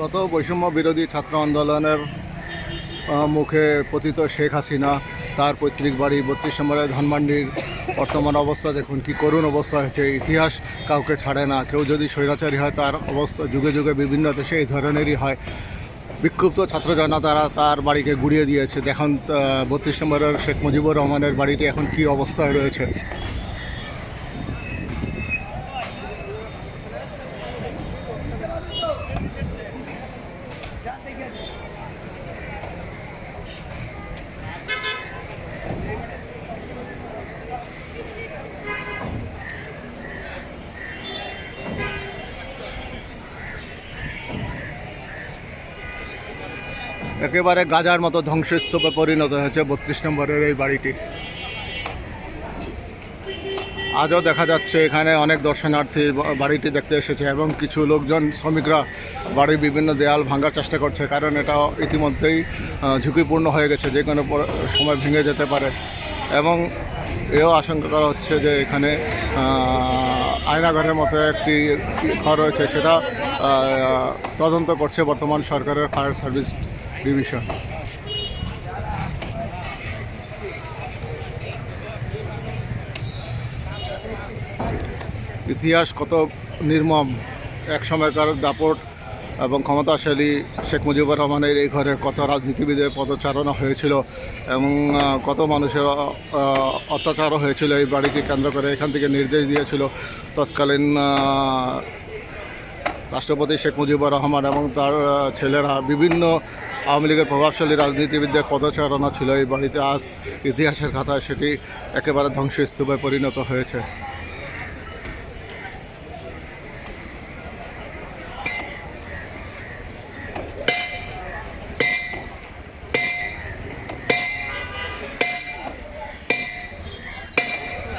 গত বৈষম্য বিরোধী ছাত্র আন্দোলনের মুখে পতিত শেখ হাসিনা, তার পৈতৃক বাড়ি বত্রিশ নম্বরের ধানমান্ডির বর্তমান অবস্থা, দেখুন কি করুণ অবস্থা হয়েছে। ইতিহাস কাউকে ছাড়ে না। কেউ যদি স্বৈরাচারী হয়, তার অবস্থা যুগে যুগে বিভিন্ন দেশে এই ধরনেরই হয়। বিক্ষুব্ধ ছাত্র তারা তার বাড়িকে গুড়িয়ে দিয়েছে। দেখুন বত্রিশ নম্বরের শেখ মুজিবুর রহমানের বাড়িটি এখন কি অবস্থায় রয়েছে। একেবারে গাজার মতো ধ্বংসস্তূপে পরিণত হয়েছে বত্রিশ নম্বরের এই বাড়িটি। আজও দেখা যাচ্ছে এখানে অনেক দর্শনার্থী বাড়িটি দেখতে এসেছে এবং কিছু লোকজন, শ্রমিকরা বাড়ির বিভিন্ন দেয়াল ভাঙার চেষ্টা করছে কারণ এটা ইতিমধ্যেই ঝুঁকিপূর্ণ হয়ে গেছে, যে কোনো সময় ভেঙে যেতে পারে। এবং এও আশঙ্কা করা হচ্ছে যে এখানে আয়নাঘরের মতো একটি ঘর রয়েছে, সেটা তদন্ত করছে বর্তমান সরকারের ফায়ার সার্ভিস ডিভিশন। ইতিহাস কত নির্মম। এক সময়কার দাপট এবং ক্ষমতাশালী শেখ মুজিবুর রহমানের এই ঘরে কত রাজনীতিবিদের পদচারণা হয়েছিল এবং কত মানুষের অত্যাচারও হয়েছিল এই বাড়িকে কেন্দ্র করে। এখান থেকে নির্দেশ দিয়েছিল তৎকালীন রাষ্ট্রপতি শেখ মুজিবুর রহমান এবং তার ছেলেরা বিভিন্ন আওয়ামী লীগের প্রভাবশালী রাজনীতিবিদদের পদচারণা ছিল এই বাড়িতে। আজ ইতিহাসের খাতায় সেটি একেবারে ধ্বংসস্তূপে পরিণত হয়েছে।